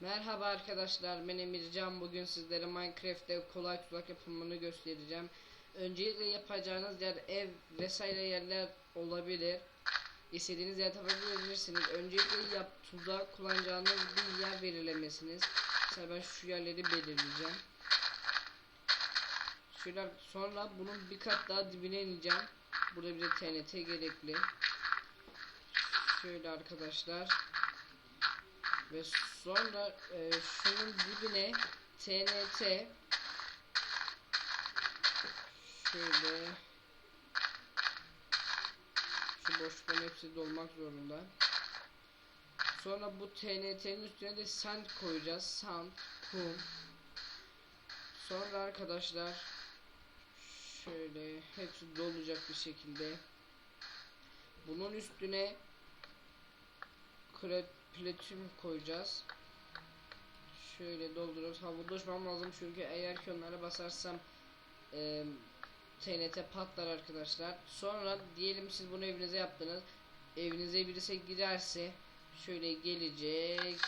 Merhaba arkadaşlar ben Emircan bugün sizlere Minecraft'te kolay tuzak yapımını göstereceğim. Öncelikle yapacağınız yer ev vesaire yerler olabilir. İstediğiniz yer yapabilirsiniz. Öncelikle yap tuzak kullanacağınız bir yer belirlemesiniz. Mesela ben şu yerleri belirleyeceğim. Şöyle sonra bunun bir kat daha dibine ineceğim. Burada bir de TNT gerekli. Şöyle arkadaşlar. Ve sonra e, şunun dibine TNT şöyle şu boşlukların hepsi dolmak zorunda. Sonra bu TNT'nin üstüne de sand koyacağız. Sand, kum. Sonra arkadaşlar şöyle hepsi dolacak bir şekilde. Bunun üstüne platin koyacağız. Şöyle dolduruyoruz. Havada uçmam lazım çünkü eğer ki onlara basarsam e, TNT patlar arkadaşlar. Sonra diyelim siz bunu evinize yaptınız. Evinize birisi girerse şöyle gelecek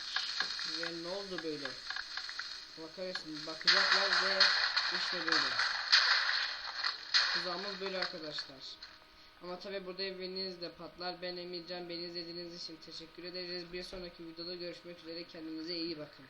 ve ne oldu böyle? Bakarsın bakacaklar ve işte böyle. Tuzağımız böyle arkadaşlar. Ama tabi burada eviniz de patlar. Ben Emircan beni izlediğiniz için teşekkür ederiz. Bir sonraki videoda görüşmek üzere. Kendinize iyi bakın.